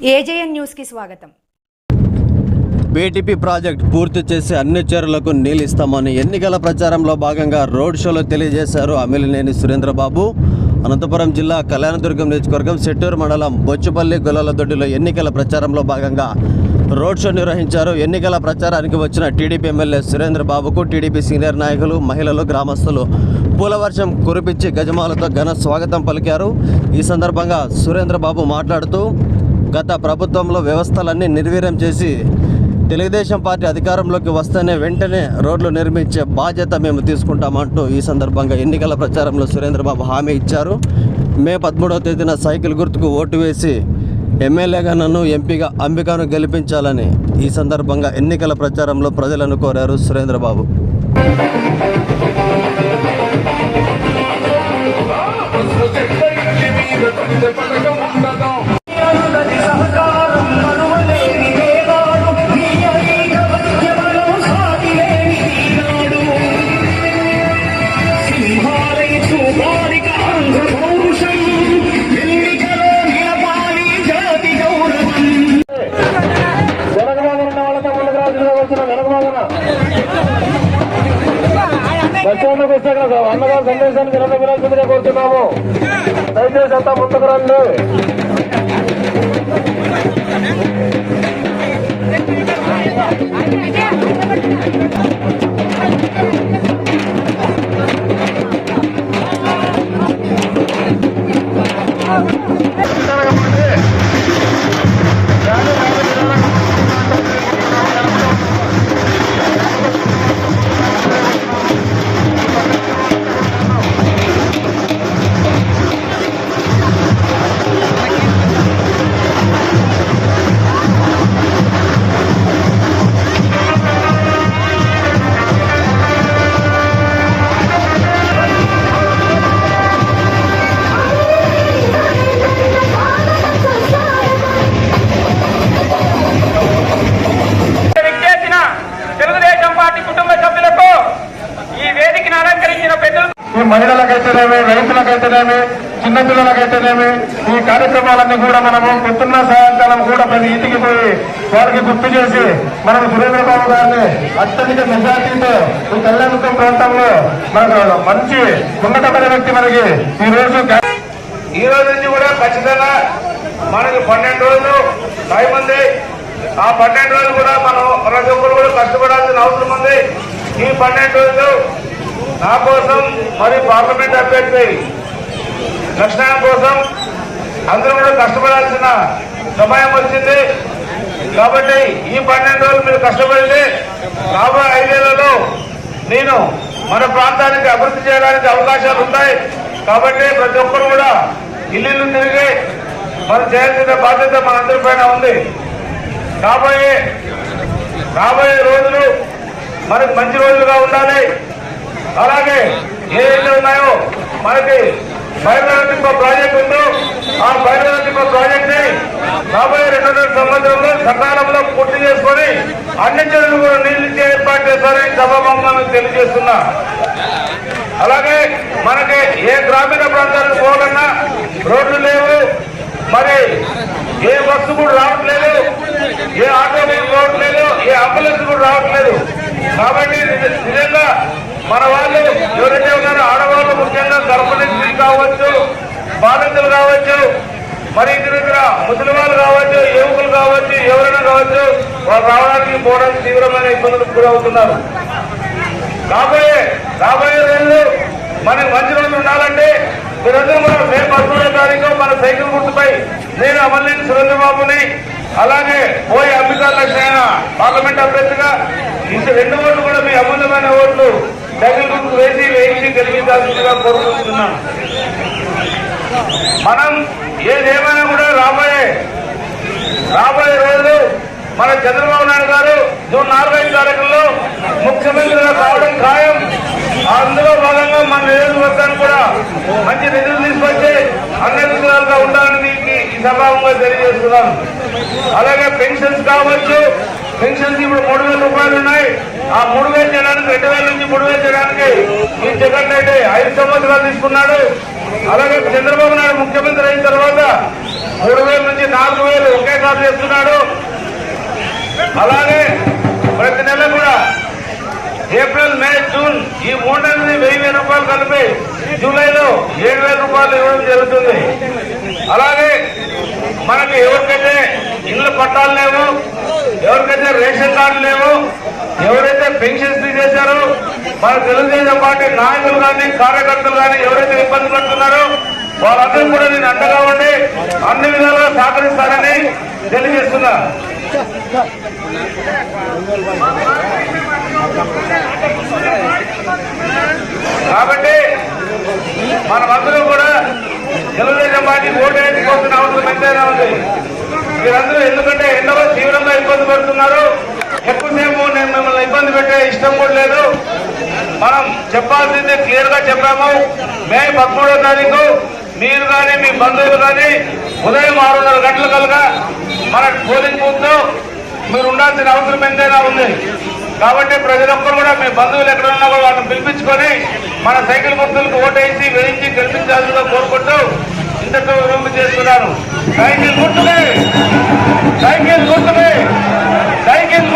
AJN న్యూస్కి స్వాగతం. BTP project పూర్తి చేసి అన్ని చెరువులకు నీళ్ళు ఎన్నికల ప్రచారంలో భాగంగా రోడ్ షోలో తెలియజేశారు అమిలినేని సురేంద్రబాబు. అనంతపురం జిల్లా కళ్యాణదుర్గం నియోజకవర్గం సెట్టూరు మండలం బొచ్చుపల్లి గొల్లలదొడ్డిలో ఎన్నికల ప్రచారంలో భాగంగా రోడ్ షో నిర్వహించారు. ఎన్నికల ప్రచారానికి వచ్చిన టీడీపీ ఎమ్మెల్యే సురేంద్రబాబుకు టీడీపీ సీనియర్ నాయకులు మహిళలు గ్రామస్తులు పూలవర్షం కురిపించి గజమాలతో ఘన స్వాగతం పలికారు. ఈ సందర్భంగా సురేంద్రబాబు మాట్లాడుతూ గత ప్రభుత్వంలో వ్యవస్థలన్నీ నిర్వీర్యం చేసి తెలుగుదేశం పార్టీ అధికారంలోకి వస్తేనే వెంటనే రోడ్లు నిర్మించే బాధ్యత మేము తీసుకుంటామంటూ ఈ సందర్భంగా ఎన్నికల ప్రచారంలో సురేంద్రబాబు హామీ ఇచ్చారు మే పదమూడవ తేదీన సైకిల్ గుర్తుకు ఓటు వేసి ఎమ్మెల్యేగా నన్ను ఎంపీగా అంబికాను గెలిపించాలని ఈ సందర్భంగా ఎన్నికల ప్రచారంలో ప్రజలను కోరారు సురేంద్రబాబు వెనకమాగన బస్టాండ్కి వస్తే అక్కడ అన్నగారు సందేశానికి రెండు వినాల్సిందిగా కోరుతున్నాము దయచేసి అంతా ముందుకు రండి Thank you. అయితేనేమి రైతులకైతేనేమి చిన్నపిల్లలకైతేనేమి ఈ కార్యక్రమాలన్నీ కూడా మనము పొద్దున్న సాయంకాలం కూడా ప్రతి ఇంటికి పోయి వారికి గుర్తు చేసి మనం సురేంద్రబాబు గారిని అత్యధిక మెజార్టీతో ఈ కళ్యాణదుర్గం ప్రాంతంలో మనకు మంచి ఉన్నతమైన వ్యక్తి మనకి ఈ రోజు ఈ రోజు నుంచి కూడా ఖచ్చితంగా మనకి పన్నెండు రోజులు టైం ఉంది. ఆ పన్నెండు రోజులు కూడా మనం ప్రతి ఒక్కరు కూడా కష్టపడాల్సిన అవసరం ఉంది. ఈ పన్నెండు రోజులు నా కోసం మరి పార్లమెంట్ అభ్యర్థి లక్షణం కోసం అందరూ కూడా కష్టపడాల్సిన సమయం వచ్చింది. కాబట్టి ఈ పన్నెండు రోజులు మీరు కష్టపడితే రాబోయే ఐదేళ్ళలో నేను మన ప్రాంతానికి అభివృద్ధి చేయడానికి అవకాశాలు ఉంటాయి. కాబట్టి ప్రతి ఒక్కరు కూడా ఇల్లు తిరిగి మనం చేయాల్సిన బాధ్యత మనందరి పైన ఉంది. రాబోయే రాబోయే రోజులు మనకు మంచి రోజులుగా ఉండాలి. అలాగే ఏదైతే ఉన్నాయో మనకి బయలుదేరింప ప్రాజెక్ట్ ఉందో ఆ బయలుదేరింప ప్రాజెక్ట్ని రాబోయే రెండున్నర సంవత్సరంలో సకాలంలో పూర్తి చేసుకొని అన్ని చెరువులు కూడా నీళ్ళు ఏర్పాటు చేస్తారని సభాభంగా తెలియజేస్తున్నా. అలాగే మనకి ఏ గ్రామీణ ప్రాంతాలకు పోవాలన్నా రోడ్లు లేవు. మరి ఏ బస్సు కూడా రావట్లేదు. ఏ ఆటో కూడా రావట్లేదు ఏ అంబులెన్స్ కూడా రావట్లేదు. కాబట్టి నిజంగా మన వాళ్ళు ఎవరైతే ఉన్నారో ఆడవాళ్ళు ముఖ్యంగా గర్భిణీ కావచ్చు బాధితులు కావచ్చు మరి ఇంటి దగ్గర ముసలి వాళ్ళు కావచ్చు యువకులు కావచ్చు ఎవరైనా కావచ్చు వాళ్ళు రావడానికి పోవడానికి తీవ్రమైన ఇబ్బందులకు గురవుతున్నారు. రాబోయే రాబోయే రోజులు మనకి మంచి రోజులు ఉండాలంటే ఈరోజు మనం మే పదమూడో తారీఖు మన సైకిల్ గుర్తుపై నేను అమర్లేని సురేంద్రబాబుని అలాగే పోయి అంబికా లక్ష్మణ పార్లమెంట్ అభ్యర్థిగా ఇంత రెండు ఓట్లు కూడా మీ అమూల్యమైన ఓట్లు సైకిల్ గుర్తు వేసి వేయించి గెలిపించాల్సిందిగా కోరుకుంటున్నాను. మనం ఏదేమైనా కూడా రాబోయే రాబోయే రోజులు మన చంద్రబాబు నాయుడు గారు జూన్ నాలుగైదు తారీఖుల్లో ముఖ్యమంత్రిగా కావడం ఖాయం. అందులో భాగంగా మన నియోజకవర్గాన్ని కూడా మంచి నిధులు తీసుకొచ్చి అన్ని విధాలుగా ఉండాలని మీకు ఈ సభావంగా తెలియజేస్తున్నాను. అలాగే పెన్షన్స్ కావచ్చు. పెన్షన్స్ ఇప్పుడు మూడు వేల రూపాయలు ఉన్నాయి. ఆ మూడు వేలు చేయడానికి రెండు వేల నుంచి మూడు వేలు చేయడానికి ఈ జగన్ రెడ్డి ఐదు సంవత్సరాలు తీసుకున్నాడు. అలాగే చంద్రబాబు నాయుడు ముఖ్యమంత్రి అయిన తర్వాత మూడు వేల నుంచి నాలుగు వేలు ఒకేసారి చేస్తున్నాడు. అలాగే ప్రతి నెల కూడా ఏప్రిల్ మే జూన్ ఈ మూడు నెలలని వెయ్యి వేల రూపాయలు కలిపి జూలైలో ఏడు వేల రూపాయలు ఇవ్వడం జరుగుతుంది. అలాగే మనకి ఎవరికైతే ఇళ్ళు పట్టాలు లేవు ఎవరికైతే రేషన్ కార్డు లేవు ఎవరైతే పెన్షన్స్ తీసేశారో మన తెలుగుదేశం పార్టీ నాయకులు కానీ కార్యకర్తలు కానీ ఎవరైతే ఇబ్బంది పడుతున్నారో వాళ్ళందరూ కూడా నేను అండగా ఉండి అన్ని విధాలుగా సహకరిస్తానని తెలియజేస్తున్నా. కాబట్టి మనమందరం కూడా తెలుగుదేశం పార్టీ ఓటు వేసుకోవాల్సిన అవసరం ఎంతైనా ఉంది. మీరందరూ ఎందుకంటే ఎండలో తీవ్రంగా ఇబ్బంది పడుతున్నారు. ఎక్కువసేపు నేను మిమ్మల్ని ఇబ్బంది పెట్టే ఇష్టం కూడా లేదు. మనం చెప్పాల్సింది క్లియర్గా చెప్పాము. మే పదమూడో తారీఖు మీరు కానీ మీ బంధువులు కానీ ఉదయం ఆరున్నర గంటల కలుగా మన పోలింగ్ బూత్లో మీరు ఉండాల్సిన అవసరం ఎంతైనా ఉంది. కాబట్టి ప్రజలొక్కరు కూడా మీ బంధువులు ఎక్కడన్నా కూడా వాళ్ళని పిలిపించుకొని మన సైకిల్ గుర్తులకు ఓటేసి వేయించి గెలిపించాల్సిందిగా కోరుకుంటూ ఇంతకు విరుగు చేస్తున్నాను సైకిల్ గుర్తుకే సైకిల్ గుర్తుకే సైకిల్